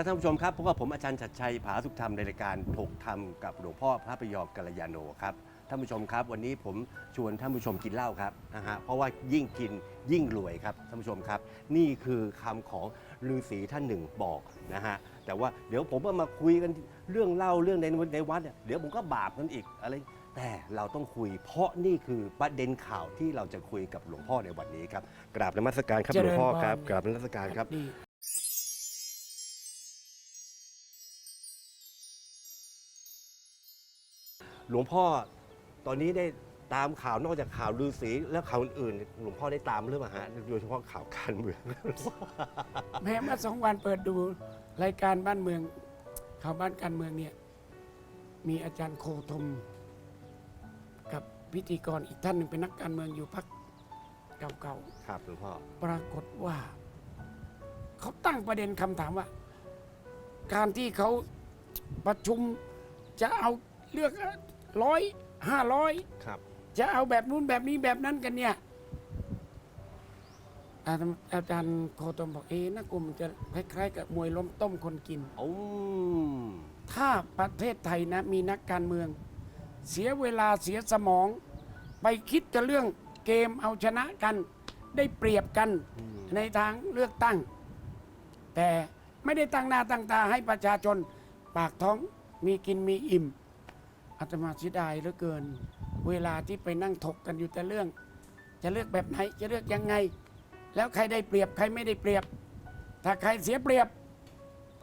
ครับท่านผู้ชมครับพบกับผมอาจารย์ชัดชัยผาสุขธรรมในรายการถกธรรมกับหลวงพ่อพระพยอมกัลยาโนครับท่านผู้ชมครับ วันนี้ผมชวนท่านผู้ชมกินเหล้าครับนะฮะเพราะว่ายิ่งกินยิ่งรวยครับท่านผู้ชมครับ นี่คือคำของฤาษีท่านหนึ่งบอกนะฮะแต่ว่าเดี๋ยวผมเอามาคุยกันเรื่องเล่าเรื่องในในวัดเนี่ยเดี๋ยวผมก็บาปกันอีกอะไรแต่เราต้องคุยเพราะนี่คือประเด็นข่าวที่เราจะคุยกับหลวงพ่อในวันนี้ครับกราบนมัสการครับหลวงพ่อครับกราบนมัสการครับ หลวงพ่อตอนนี้ได้ตามข่าวนอกจากข่าวลือสีแล้วข่าวอื่นๆหลวงพ่อได้ตามหรือเปล่าฮะโดยเฉพาะข่าวการเมือง แม้เมื่อสองวันเปิดดูรายการบ้านเมืองข่าวบ้านการเมืองเนี่ยมีอาจารย์โคธมกับพิธีกรอีกท่านหนึ่งเป็นนักการเมืองอยู่พักเก่าครับหลวงพ่อๆปรากฏว่า เขาตั้งประเด็นคำถามว่า การที่เขาประชุมจะเอาเลือก ร้อยห้าร้อยครับ จะเอาแบบนู้นแบบนี้แบบนั้นกันเนี่ยอาจารย์อาจารย์โคตมบอกเอ๊ะนักกลุ่มนจะคล้ายๆกับมวยล้มต้มคนกิน โอ้ถ้าประเทศไทยนะมีนักการเมือง เสียเวลาเสียสมอง ไปคิดจะเรื่องเกมเอาชนะกัน ได้เปรียบกันอืมในทางเลือกตั้ง แต่ไม่ได้ตั้งหน้าตั้งตาให้ประชาชน ปากท้องมีกินมีอิ่ม อาตมาเสียดายเหลือเกิน เวลาที่ไปนั่งถกกันอยู่แต่เรื่อง จะเลือกแบบไหนจะเลือกยังไง แล้วใครได้เปรียบใครไม่ได้เปรียบ ถ้าใครเสียเปรียบ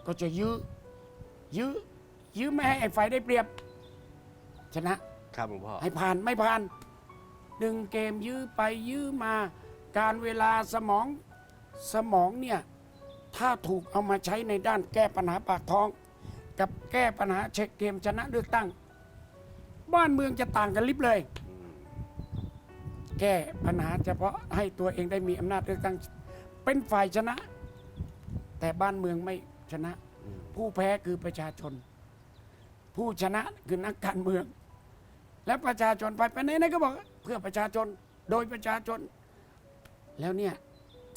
ก็จะยื้อยื้อยื้อไม่ให้ไอ้ฝ่ายได้เปรียบ ชนะครับหลวงพ่อให้ผ่านไม่ผ่านดึงเกมยื้อไปยื้อมา การเวลาสมองสมองเนี่ยถ้าถูกเอามาใช้ในด้านแก้ปัญหาปากท้อง กับแก้ปัญหาเช็คเกมชนะเลือกตั้ง บ้านเมืองจะต่างกันลิบเลยอืมแก้ปัญหาเฉพาะให้ตัวเองได้มีอำนาจเลือกตั้งเป็นฝ่ายชนะ แต่บ้านเมืองไม่ชนะอืมผู้แพ้คือประชาชน ผู้ชนะคือนักการเมือง และประชาชนไปไปไหนๆก็บอก เพื่อประชาชนโดยประชาชน แล้วเนี่ย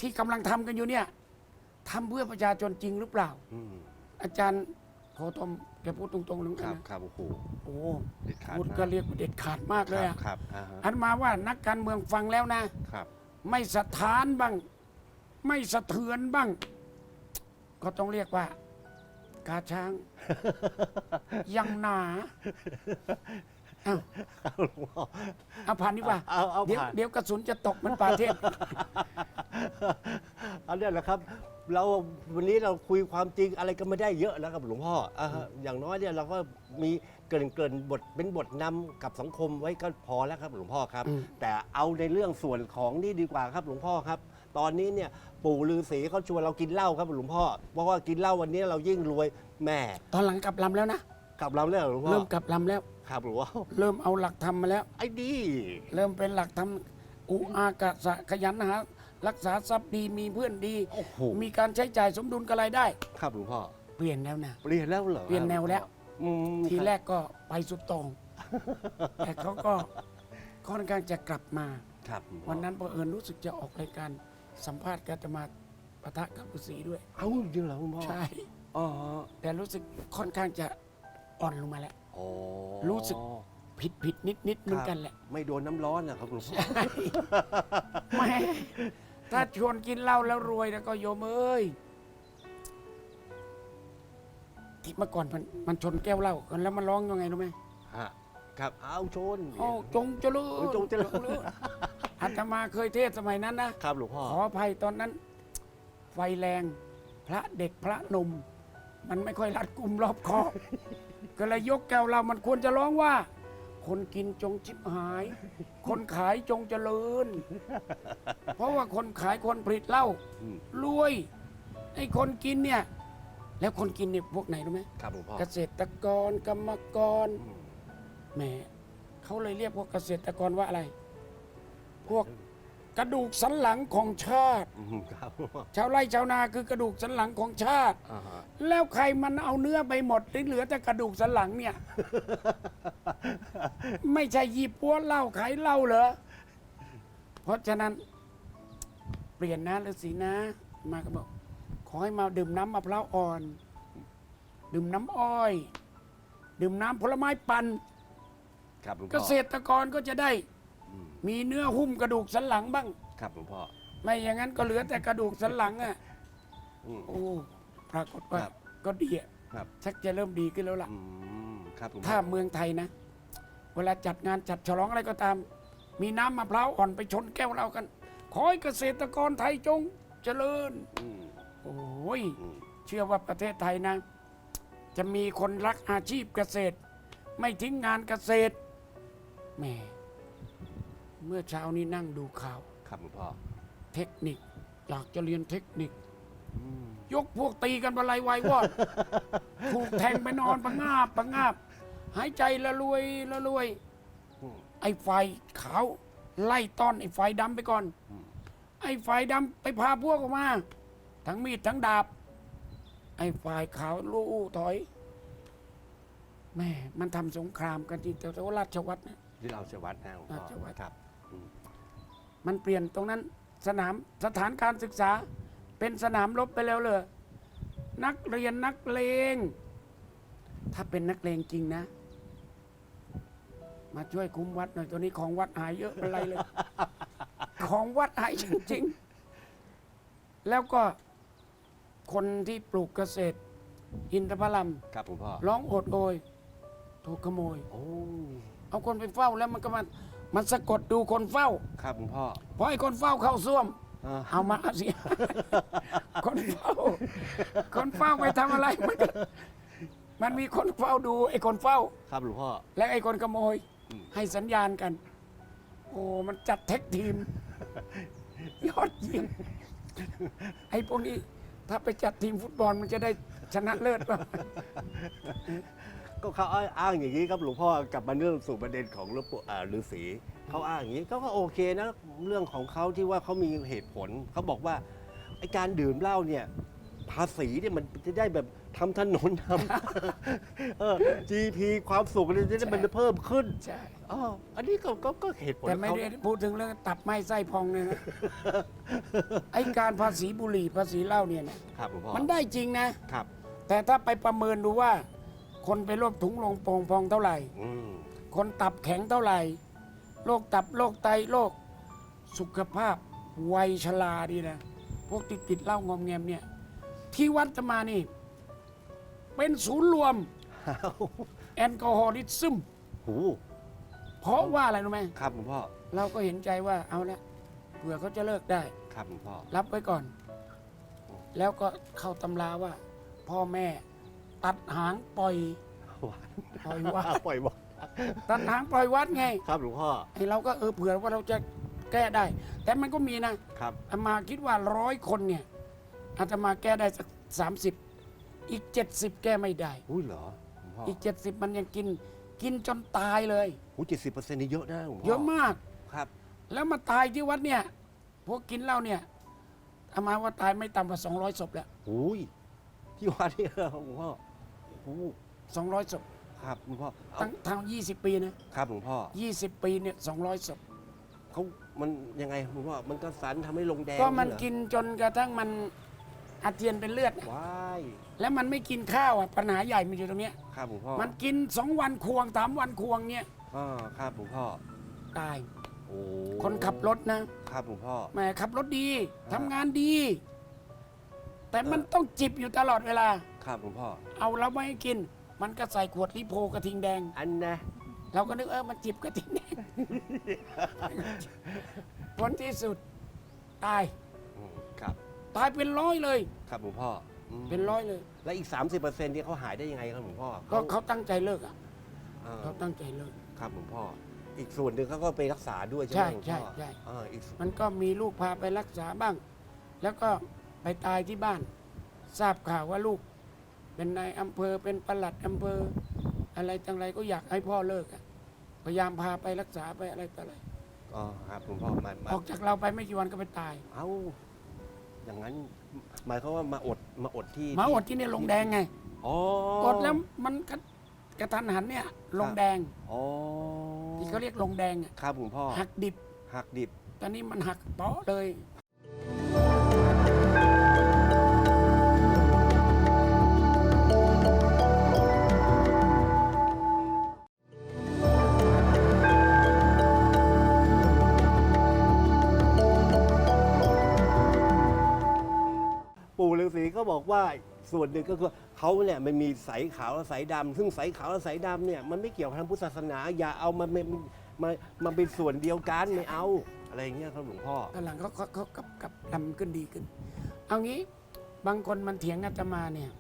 ที่กำลังทำกันอยู่เนี่ยทำเพื่อประชาชนจริงหรือเปล่าอืมอาจารย์โคตม แกพูดตรงๆเลยคนะรับครับโอ้โหโอ้เด็ดขาดพูดมากก็เรียกว่าเด็ดขาดมากเลยครับอะครับอ่าฮะอันมาว่านักการเมืองฟังแล้วนะ ครับ ไม่สถานบ้าง ไม่สะเทือนบ้าง ก็ต้องเรียกว่า กาช้าง ยังหนาเอาเอาหลวงพ่อเอาผ่านดีกว่าเอาเอาเดี๋ยวผ่าน เดี๋ยวกระสุนจะตกเหมันป่าเทพ อันนี้แหละครับ เราวันนี้เราคุยความจริงอะไรก็ไม่ได้เยอะแล้วครับหลวงพ่ออ่าฮะอย่างน้อยเนี่ยเราก็มีเกรินเกรินบทเป็นบทนำกับสังคมไว้ก็พอแล้วครับหลวงพ่อครับอืมแต่เอาในเรื่องส่วนของนี่ดีกว่าครับหลวงพ่อครับ ตอนนี้เนี่ยปู่ฤาษีเขาชวนเรากินเหล้าครับหลวงพ่อเพราะว่ากินเหล้าวันนี้เรายิ่งรวยแม่ตอนหลังกลับลำแล้วนะ กลับเราแล้วหลวงพ่อเริ่มกลับลำแล้ว ครับหลวงพ่อเริ่มเอาหลักธรรมมาแล้ว ไอ้ดี เริ่มเป็นหลักธรรมอุอากะสะขยันหา รักษาทรัพย์ดีมีเพื่อนดี โอ้โห มีการใช้จ่ายสมดุลกับรายได้ ครับหลวงพ่อ เปลี่ยนแล้วนะ เปลี่ยนแล้วเหรอเปลี่ยนแนวแล้ว อืมทีแรกก็ไปสุดโตรงแต่เขาก็ค่อนข้างจะกลับมา ครับหลวงพ่อวันนั้นบังเอิญรู้สึกจะออกรายการสัมภาษณ์กัตมาปะทะกับฤาษีด้วย เอ้าจริงเหรอคุณพ่อใช่ อ๋อแต่รู้สึกค่อนข้างจะอ่อนลงมาแล้ว โอ้รู้สึก ผิดผิดนิดนิดๆเหมือนกันแหละ ไม่โดนน้ำร้อนนะครับหลวงพ่อ แหม่ ถ้าชวนกินเหล้าแล้วรวยแล้วก็โยมเอ้ยที่เมื่อก่อนมันมันชนแก้วเหล้ากันแล้วมันร้องยังไงรู้ไหมฮะครับเอาชน โอ้จงเจริญโอ้จงเจริญ อาตมาเคยเทศน์สมัยนั้นนะครับหลวงพ่อขออภัยตอนนั้น ไฟแรงพระเด็กพระหนุ่มมันไม่ค่อยรัดกุมรอบคอบก็เลยยกแก้วเรามันควรจะร้องว่า คนกินจงชิบหาย คนขายจงเจริญ เพราะว่าคนขายคนผลิตเหล้าอืม รวยไอ้คนกินเนี่ย แล้วคนกินเนี่ยพวกไหนรู้ไหมครับหลวงพ่อเกษตรกรกรรมกรอืมแหมเขาเลยเรียกพวกเกษตรกรว่าอะไร พวก กระดูกสันหลังของชาติ อืมครับหลวงพ่อชาวไร่ชาวนาคือกระดูกสันหลังของชาติ อ่าฮะ แล้วใครมันเอาเนื้อไปหมดเหลือแต่กระดูกสันหลังเนี่ย ไม่ใช่ยีปัวเหล้าขายเหล้าเหรอ เพราะฉะนั้น เปลี่ยนนะฤาษีนะ มาก็บอก ขอให้มาดื่มน้ำมะพร้าวอ่อน ดื่มน้ำอ้อย ดื่มน้ำผลไม้ปั่นครับหลวงเกพ่อษตรกรก็จะได้อื มมีเนื้อหุ้มกระดูกสันหลังบ้าง ครับหลวงพ่อ ไม่อย่างนั้นก็เหลือแต่กระดูกสันหลังอะอืม โอ้ปรากฏว่าครับก็ดีอะครับ ชักจะเริ่มดีขึ้นแล้วล่ะ อืมครับหลวงพ่อถ้าเมืองไทยนะ เวลาจัดงานจัดฉลองอะไรก็ตาม มีน้ำมะพร้าวอ่อนไปชนแก้วเรากัน ขอให้เกษตรกรไทยจงเจริญ อืมโอ้ย อืมเชื่อว่าประเทศไทยนะ จะมีคนรักอาชีพเกษตร ไม่ทิ้งงานเกษตรแหม เมื่อเช้านี้นั่งดูข่าว ครับหลวงพ่อเทคนิค อยากจะเรียนเทคนิค อืมยกพวกตีกันบะไลวายวอด ถูกแทงไปนอนประงาบประงาบ หายใจละรวยละรวย อืม ไอ้ไฟขาวไล่ต้อนไอ้ไฟดำไปก่อน อืม ไอ้ไฟดำไปพาพวกออกมา ทั้งมีดทั้งดาบ ไอ้ไฟขาวลู่ถอยแม่มันทำสงครามกันที่แถวๆราชวัตรนะ ที่เราจะวัดนะหลวงพ่อราชวัตร ครับอื มมันเปลี่ยนตรงนั้นสนามสถานการศึกษาเป็นสนามรบไปแล้วเลยนักเรียนนักเลง ถ้าเป็นนักเลงจริงนะ มาช่วยคุ้มวัดหน่อยตัวนี้ของวัดหายเยอะเป็นไรเลย ของวัดหายจริงๆ แล้วก็คนที่ปลูกเกษตร อินทผลัมครับหลวงพ่อร้องโอดโอย ถูกขโมยโอ้เอาคนไปเฝ้าแล้วมันก็มัน มันสะกดดูคนเฝ้า ครับหลวงพ่อเพราะไอ้คนเฝ้าเข้าซ่วม อ่าเอามาเสียคนเฝ้า คนเฝ้าไปทำอะไร มันก็มันมีคนเฝ้าดูไอ้คนเฝ้า ครับหลวงพ่อ และไอ้คนขโมย อืม ให้สัญญาณกัน โอ้มันจัดแท็กทีม ยอดเยี่ยมไอ้พวกนี้ ถ้าไปจัดทีมฟุตบอลมันจะได้ชนะเลิศป่ะ ก็เขาอ้างอย่างนี้ครับหลวงพ่อกลับมาเรื่องสู่ประเด็นของหลวงปู่อ่าฤาษีเขาอ้างอย่างนี้ก็ก็โอเคนะเรื่องของเขาที่ว่าเขามีเหตุผลเขาบอกว่าไอการดื่มเหล้าเนี่ยภาษีเนี่ยมันจะได้แบบทำถนนทำเออ GP ความสุขเนี่ยจะได้มันเพิ่มขึ้นใช่ อ๋ออันนี้ก็ก็ก็เหตุผลแต่ของไม่เขา ได้พูดถึงเรื่องตับไม้ไส้พองเลยนะไอ้การภาษีบุหรี่ภาษีเหล้าเนี่ยนะครับหลวงพ่อมันได้จริงนะ ครับ แต่ถ้าไปประเมินดูว่า คนไปโรคถุงลมโป่งพองเท่าไหร่ อืมคนตับแข็งเท่าไหร่โรคตับโรคไตโรคสุขภาพวัยชราดีนะ พวกติดติดๆเหล้างอมแงมเนี่ย ที่วัดจะมานี่ เป็นศูนย์รวมอ้าวแอลกอฮอลิซึมโหเพราะว่าอะไรรู้ไหมครับหลวงพ่อเราก็เห็นใจว่าเอาละเผื่อเขาจะเลิกได้ ครับหลวงพ่อรับไว้ก่อน แล้วก็เข้าตำราว่า พ่อแม่ ตัดหางปล่อยวัดปล่อยวัดปล่อยวัดตัดหางปล่อยวัดไงครับหลวงพ่อไอ้เราก็เออเผื่อว่าเราจะแก้ได้ แต่มันก็มีนะครับอาตมาคิดว่าร้อยคนเนี่ยอาตมาแก้ได้สักสามสิบอีกเจ็ดสิบแก้ไม่ได้อุ้ยเหรอหลวงพ่ออีกเจ็ดสิบมันยังกินกินจนตายเลยหูเจ็ดสิบเปอร์เซ็นต์นี่เยอะนะหลวงพ่อเยอะมากครับ แล้วมาตายที่วัดเนี่ย พวกกินเหล้าเนี่ยอาตมาว่าตายไม่ต่ำกว่าสองร้อยศพแล้วหูยที่วัดนี่เหรอหลวงพ่อ โอ้สองร้อยศพครับหลวงพ่อเอาตั้งทางยี่สิบปีนะครับหลวงพ่อยี่สิบปีเนี่ยสองร้อยศพเขามันยังไงหลวงพ่อมันก็สันทำให้ลงแดงก็มันเหรอกินจนกระทั่งมันอาเจียนเป็นเลือดน่ะว้ายแล้วมันไม่กินข้าวอะปัญหาใหญ่มันอยู่ตรงเนี้ย ครับหลวงพ่อมันกินสองวันควงสามวันควงเนี่ยอ่าครับหลวงพ่อตาย โอ้คนขับรถนะครับหลวงพ่อ แหมขับรถดีอ่าทำงานดี แต่มันต้องจิบอยู่ตลอดเวลา ครับหลวงพ่อ เอาแล้วไม่ให้กิน มันก็ใส่ขวดลิโพกระทิงแดง อันนะ เราก็นึกเออมันจิบกระทิงแดง ผลที่สุดตาย อืมครับ ตายเป็นร้อยเลย ครับหลวงพ่ออืมเป็นร้อยเลย แล้วอีก 30เปอร์เซ็นต์นี่เขาหายได้ยังไงครับหลวงพ่อก็เขาตั้งใจเลิกอะอ่าเขาตั้งใจเลิก ครับหลวงพ่อ อีกส่วนหนึ่งเขาก็ไปรักษาด้วยใช่ไหใช่มหลวงใช่พ่อใช่อ่าอีกส่วนมันก็มีลูกพาไปรักษาบ้าง แล้วก็ไปตายที่บ้าน ทราบข่าวว่าลูก เป็นนายอำเภอเป็นปลัดอำเภอ อะไรต่างไรก็อยากให้พ่อเลิกอะพยายามพาไปรักษาไปอะไรต่ออะไรอ๋อครับหลวงพ่อมามาออกจากเราไปไม่กี่วันก็ไปตายเอ้าอย่างนั้น หมายเขามว่ามาอดมาอดที่หมาอดที่เนี่ยลงแดงไงอ๋ออดแล้วมันกระกระทันหันเนี่ย ลงแดงอ๋อที่เขาเรียกลงแดงอะครับหลวงพ่อหักดิบหักดิบตอนนี้มันหักเปาะเลย บอกว่าส่วนหนึ่งก็คือเขาเนี่ยมันมีสายขาวและสายดำซึ่งสายขาวและสายดำเนี่ยมันไม่เกี่ยวกับทางพุทธศาสนา อย่าเอามามามามาเป็นส่วนเดียวกันไม่เอาอะไรอย่างเงี้ยครับหลวงพ่อ ตอนหลังเขาเขาเขากลับกลับดำขึ้นดีขึ้น เอางี้ บางคนมันเถียงอาตมาเนี่ย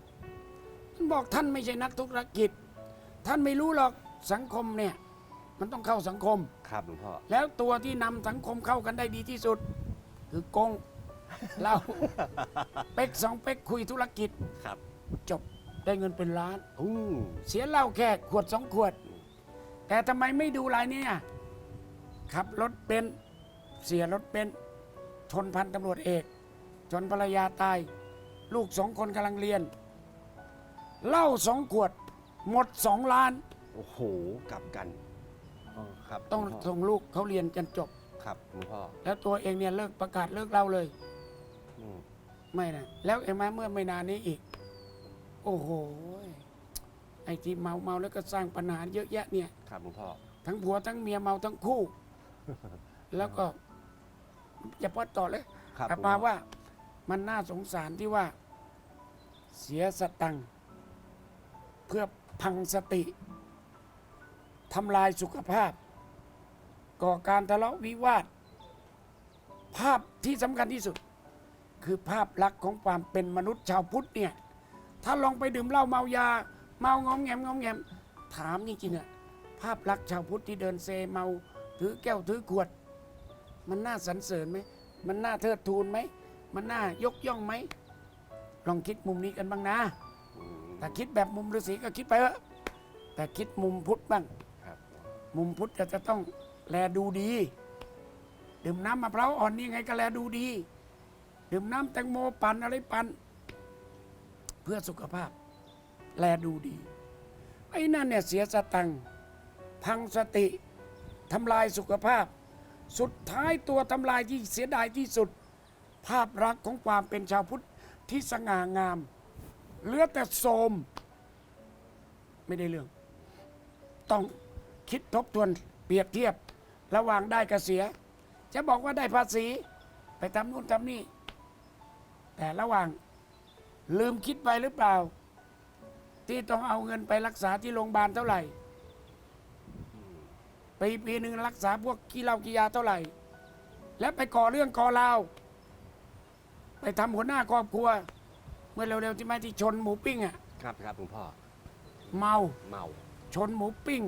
มันบอกท่านไม่ใช่นักธุรกิจ ท่านไม่รู้หรอกสังคมเนี่ย มันต้องเข้าสังคม ครับหลวงพ่อ แล้วตัวที่นำสังคมเข้ากันได้ดีที่สุด คือกง เราเป็กสองเป็กคุยธุรกิจครับ จบได้เงินเป็นล้านอืมเสียเหล้าแค่ขวดสองขวด แต่ทำไมไม่ดูรายนี้อะขับรถเป็นซ์เสียรถเป็นซ์ชนพันตำรวจเอกจนภรรยาตาย ลูกสองคนกำลังเรียนเหล้าสองขวด หมดสองล้าน โอ้โห กลับกันอ๋อครับต้องหลวพ่ส่งลูกเขาเรียนจนจบ ครับหลวงพ่อ แล้วตัวเองเนี่ยเลิกประกาศเลิกเหล้าเลยอืม ไม่นะแล้วเอ็มเมื่อไม่นานนี้อีก โอ้โห ไอ้ที่เมาเมาแล้วก็สร้างปัญหาเยอะแยะเนี่ย ครับหลวงพ่อ ทั้งผัวทั้งเมียเมาทั้งคู่ แล้วก็อย่าพอดต่อเลยครับกลับหลวงมาพ่อว่ามันน่าสงสารที่ว่า เสียสตังค์เพื่อพังสติทำลายสุขภาพ ก่อการทะเลาะวิวาท ภาพที่สำคัญที่สุด คือภาพลักษณ์ของความเป็นมนุษย์ชาวพุทธเนี่ย ถ้าลองไปดื่มเหล้าเมายา เมางอมแงมงอมแงม ถามจริงๆอะภาพลักษณ์ชาวพุทธที่เดินเซเมาถือแก้วถือขวด มันน่าสรรเสริญไหมมันน่าเทิดทูนไหมมันน่ายกย่องไหมลองคิดมุมนี้กันบ้างนะถ้าคิดแบบมุมฤาษีก็คิดไปเถอะแต่คิดมุมพุทธบ้าง ครับมุมพุทธจะต้องแลดูดี ดื่มน้ำมะพร้าวอ่อนนี่ไงก็แลดูดี ดื่มน้ำแตงโมปั่นอะไรปั่นเพื่อสุขภาพ แลดูดี ไอ้นั่นเนี่ยเสียสตังพังสติทำลายสุขภาพ สุดท้ายตัวทำลายที่เสียดายที่สุด ภาพลักษณ์ของความเป็นชาวพุทธที่สง่างาม เหลือแต่โทรมไม่ได้เรื่อง ต้องคิดทบทวนเปรียบเทียบ ระหว่างได้กับเสีย จะบอกว่าได้ภาษี ไปทำนู่นทำนี่ แต่ระหว่างลืมคิดไปหรือเปล่า ที่ต้องเอาเงินไปรักษาที่โรงพยาบาลเท่าไหร่ปีปีหนึ่งรักษาพวกขี้เหล้าขี้ยาเท่าไหร่ แล้วไปก่อเรื่องก่อราวไปทำหัวหน้าครอบครัว เมื่อเร็วๆที่ไม่ที่ชนหมูปิ้งอะครับครับหลวงพ่อเมาเมาชนหมูปิ้ง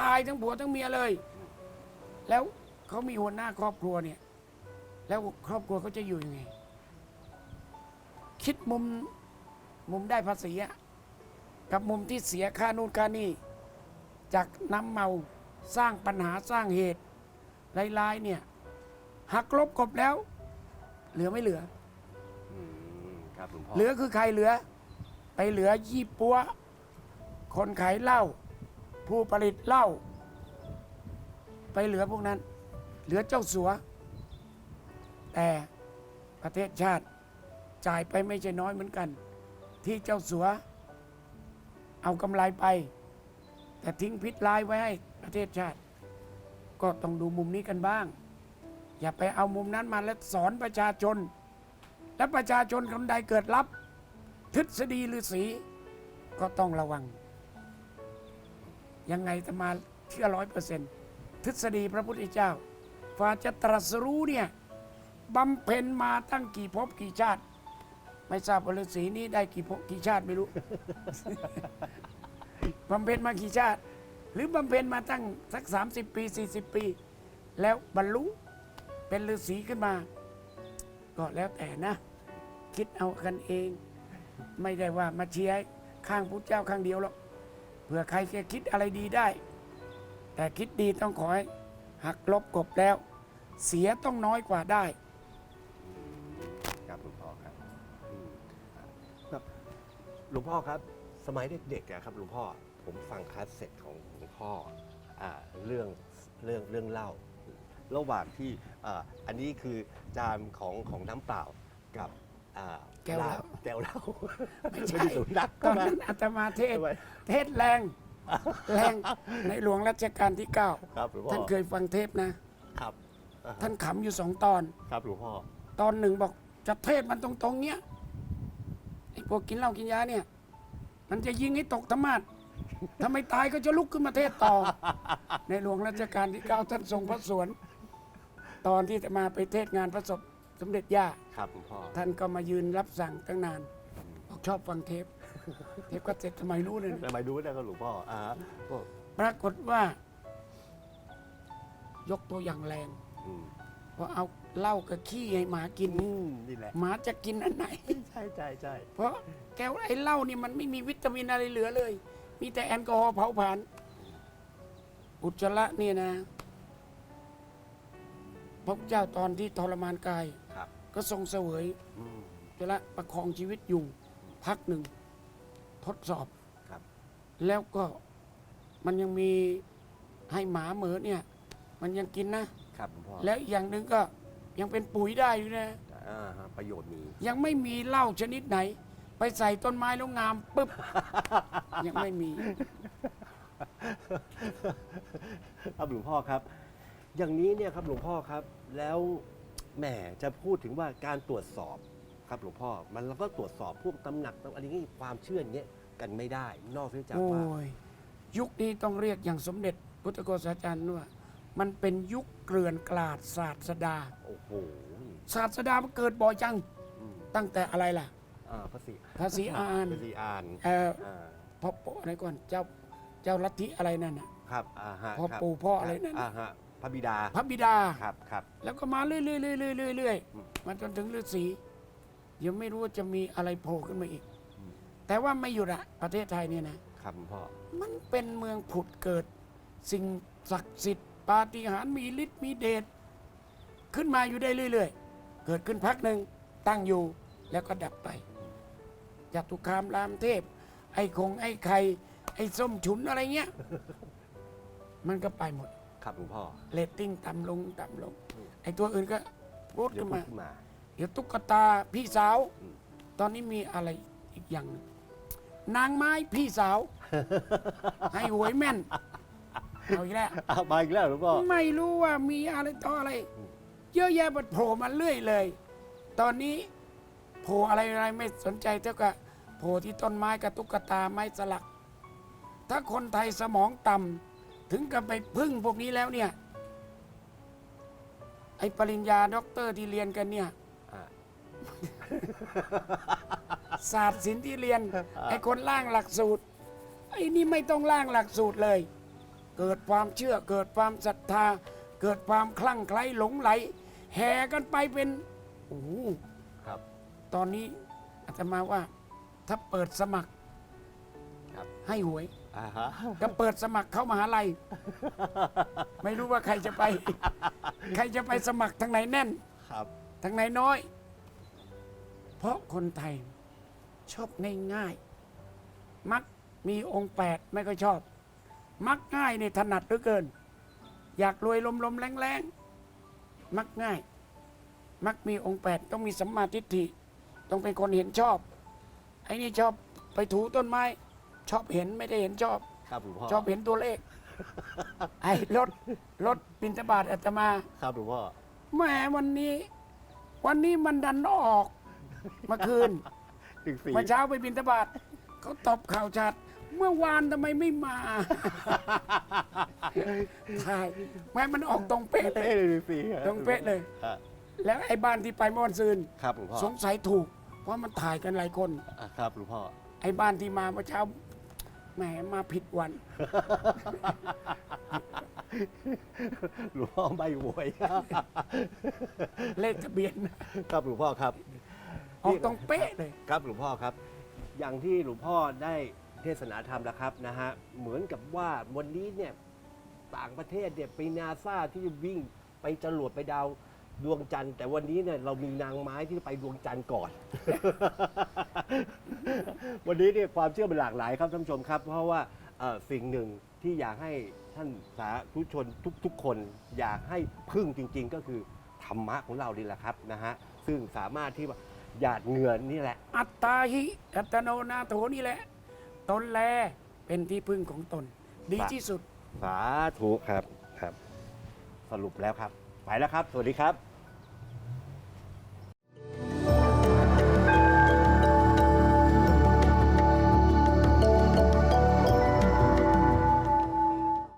ตายทั้งผัวทั้งเมียเลย แล้วเขามีหัวหน้าครอบครัวเนี่ย แล้วครอบครัวเขาจะอยู่ยังไง คิดมุมมุมได้ภาษีอะกับมุมที่เสียค่านู่นค่านี่จากน้ำเมาสร้างปัญหาสร้างเหตุลายๆเนี่ยหักลบกบแล้ว เหลือไม่เหลืออืมครับหลวงพ่อเหลือคือใครเหลือ ไปเหลือยี่ปัว คนขายเหล้าผู้ผลิตเหล้าไปเหลือพวกนั้น เหลือเจ้าสัว แต่ประเทศชาติ จ่ายไปไม่ใช่น้อยเหมือนกัน ที่เจ้าสัว เอากำไรไป แต่ทิ้งพิษร้ายไว้ให้ประเทศชาติ ก็ต้องดูมุมนี้กันบ้าง อย่าไปเอามุมนั้นมาแล้วสอนประชาชน และประชาชนคนใดเกิดรับ ทฤษฎีฤาษีก็ต้องระวัง ยังไงจะมาเชื่อร้อยเปอร์เซ็นต์ทฤษฎีพระพุทธเจ้าฝ่าจะตรัสรู้เนี่ยบำเพ็ญมาตั้งกี่ภพกี่ชาติ ไม่ทราบว่าฤาษีนี้ได้กี่ภพกี่ชาติไม่รู้ บำเพ็ญมากี่ชาติ หรือบำเพ็ญมาตั้งสัก 30 ปี 40 ปี แล้วบรรลุเป็นฤาษีขึ้นมา ก็แล้วแต่นะ คิดเอากันเอง ไม่ได้ว่ามาเชียร์ข้างพุทธเจ้าข้างเดียวหรอกเผื่อใครจะคิดอะไรดีได้ แต่คิดดีต้องขอให้หักลบกบแล้ว เสียต้องน้อยกว่าได้ หลวงพ่อครับ สมัยเด็กๆอะครับหลวงพ่อผมฟังคาสเซ็ตของหลวงพ่ออ่าเรื่องเรื่องเรื่องเล่า ระหว่างที่อ่าอันนี้คือจานของของน้ำเปล่ากับอ่าแก้วเหล้า แก้วเหล้าไม่ใช่ด้สูงนักตอนนั้นอาตมาเทศทำไมเทศแรง แรงในหลวงรัชกาลที่เก้าครับหลวงพ่อท่านเคยฟังเทปนะ ครับอ่าฮะท่านขำอยู่สองตอน ครับหลวงพ่อตอนหนึ่งบอกจะเทศมันตรงๆเนี้ยไอ้ พวกกินเหล้ากินยาเนี่ย มันจะยิงให้ตกธรรมาทถ้าไม่ตายก็จะลุกขึ้นมาเทศต่อ ในหลวงรัชกาลที่เก้าท่านทรงพระสวน ตอนที่จะมาไปเทศงานพระศพสมเด็จย่า ครับหลวงพ่อ ท่านก็มายืนรับสั่งตั้งนานบอกชอบฟังเทป เทปก็เสร็จทำไมรู้เลยนะทำไมดูได้ครับหลวงพ่ออ่าฮะก็ปรากฏว่า ยกตัวอย่างแรง อืมพอเอา เหล้ากับขี้ให้หมากิน อืมนี่แหละหมาจะกินอันไหน ใช่ใช่ใช่เพราะแก้วไอ้เหล้านี่มันไม่มีวิตามินอะไรเหลือเลย มีแต่แอลกอฮอล์เผาผลาญอุจจาระเนี่ยนะ พระพุทธเจ้าตอนที่ทรมานกาย ครับก็ทรงเสวยอืม อุจจาระประคองชีวิตอยู่ พักหนึ่ง ทดสอบครับ แล้วก็มันยังมีให้หมาเหมือเนี่ย มันยังกินนะ ครับหลวงพ่อแล้วอีกอย่างหนึ่งก็ ยังเป็นปุ๋ยได้อยู่นะ อ่าฮะประโยชน์มี ยังไม่มีเหล้าชนิดไหน ไปใส่ต้นไม้แล้วงามปุ๊บ ยังไม่มี ครับหลวงพ่อครับ อย่างนี้เนี่ยครับหลวงพ่อครับ แล้วแหมจะพูดถึงว่าการตรวจสอบครับหลวงพ่อ มันเราก็ตรวจสอบพวกตำหนักอะไรนี้ความเชื่ออย่างเงี้ยกันไม่ได้ นอกจากโอ้ว่ายยุคนี้ต้องเรียกอย่างสมเด็จพุทธโฆษาจารย์ว่า มันเป็นยุคเกลื่อนกลาดศาสดา โอ้โหศาสดามันเกิดบ่อยจัง อืมตั้งแต่อะไรล่ะ อ่าพระศรีพระศรีอานพระศรีอานเอออ่าพ่อปู่อะไรก่อนเจ้าเจ้าลัทธิอะไรนั่นน่ะ ครับอ่าฮะพ่อครับปู่พ่ออะไรนั่น อ่าฮะพระบิดาพระบิดา ครับครับ แล้วก็มาเรื่อยๆเรื่อยๆเรื่อยๆเรื่อยอืมๆมาจนถึงฤาษียังไม่รู้ว่าจะมีอะไรโผล่ขึ้นมาอีก อืม แต่ว่าไม่หยุดอะประเทศไทยเนี่ยนะ ครับหลวงพ่อมันเป็นเมืองผุดเกิด สิ่งศักดิ์สิทธิ์ ปาฏิหาริย์มีฤทธิ์มีเดชขึ้นมาอยู่ได้เรื่อย ๆ เกิดขึ้นพักหนึ่งตั้งอยู่แล้วก็ดับไปจตุคามรามเทพ ไอ้คงไอ้ไข่ไอ้ส้มฉุนอะไรเงี้ย มันก็ไปหมดครับหลวงพ่อเรตติ้งต่ำลงต่ำลง ไอ้ตัวอื่นก็พูดเดี๋ยวขึ้นพูดมา ขึ้นมา เดี๋ยวตุ๊กตาพี่สาว อืม ตอนนี้มีอะไรอีกอย่างหนึ่งนางไม้พี่สาว ให้หวยแม่น เอาอีกแล้วอ้าวมาอีกแล้วหลวงพ่อไม่รู้ว่ามีอะไรต่ออะไรอืมเยอะแยะมันโผล่มาเรื่อยเลย ตอนนี้โผล่อะไรอะไรไม่สนใจเท่ากับโผล่ที่ต้นไม้กับตุ๊กตาไม้สลัก ถ้าคนไทยสมองต่ำถึงกับไปพึ่งพวกนี้แล้วเนี่ย ไอ้ปริญญาด็อกเตอร์ที่เรียนกันเนี่ยอ่าศาสตร์ศิลป์ที่เรียน ไอ้คนล่างหลักสูตร ไอ้นี่ไม่ต้องล่างหลักสูตรเลย เกิดความเชื่อเกิดความศรัทธา เกิดความคลั่งไคล้หลงไหล แห่กันไปเป็นโอ้โหครับ ตอนนี้อาตมาว่าถ้าเปิดสมัครครับ ให้หวย อ่าฮะ ก็เปิดสมัครเข้ามหาลัย ไม่รู้ว่าใครจะไป ใครจะไปสมัครทางไหนแน่น ครับ ทางไหนน้อย เพราะคนไทยชอบง่ายๆมักมีองค์แปดไม่ก็ชอบ มักง่ายในถนัดเหลือเกิน อยากรวยลมๆแรงๆ มักง่าย มักมีองค์แปดต้องมีสัมมาทิฏฐิ ต้องเป็นคนเห็นชอบ ไอ้นี่ชอบไปถูต้นไม้ ชอบเห็นไม่ได้เห็นชอบ ครับหลวงพ่อชอบเห็นตัวเลข ไอ้รถรถบินทบาทอาตมาครับหลวงพ่อแหมวันนี้ วันนี้มันดันออกเมื่อคืนถึงสี่เมื่อเช้าไปบินทบาทเขาตบข่าวชัด เมื่อวานทำไมไม่มา ใช่แม่มันออกตรงเป๊ะเลเป๊ะยเลยถึงสี่ตรงเป๊ะเลยอะแล้วไอ้บ้านที่ไปเมื่อวันซืน ครับหลวงพ่อสงสัยถูก เพราะมันถ่ายกันหลายคน อะครับหลวงพ่อ ไอ้บ้านที่มาเมื่อเช้าแหมมาผิดวัน หลวงพ่อใบหวย เลขทะเบียน ครับหลวงพ่อครับ ออกตรงเป๊ะเลย ครับหลวงพ่อครับ อย่างที่หลวงพ่อได้ เทศนาธรรมแล้วครับนะฮะเหมือนกับว่าวันนี้เนี่ยต่างประเทศเนี่ยไปนาซาที่จะวิ่งไปจรวดไปดาวดวงจันทร์ แต่วันนี้เนี่ยเรามีนางไม้ที่ไปดวงจันทร์ก่อน วันนี้เนี่ยความเชื่อมันหลากหลายครับท่านผู้ชมครับ เพราะว่าเอ่อสิ่งหนึ่งที่อยากให้ท่านสาธุชนทุก ๆ คนอยากให้พึ่งจริง ๆ ก็คือธรรมะของเรานี่แหละครับนะฮะซึ่งสามารถที่ว่าหยาดเหงื่อนี่แหละ อัตตาหิอัตโนนาโถนี่แหละ ตนแลเป็นที่พึ่งของตน ดีที่สุด สาธุครับครับ สรุปแล้วครับ ไปแล้วครับ สวัสดีครับ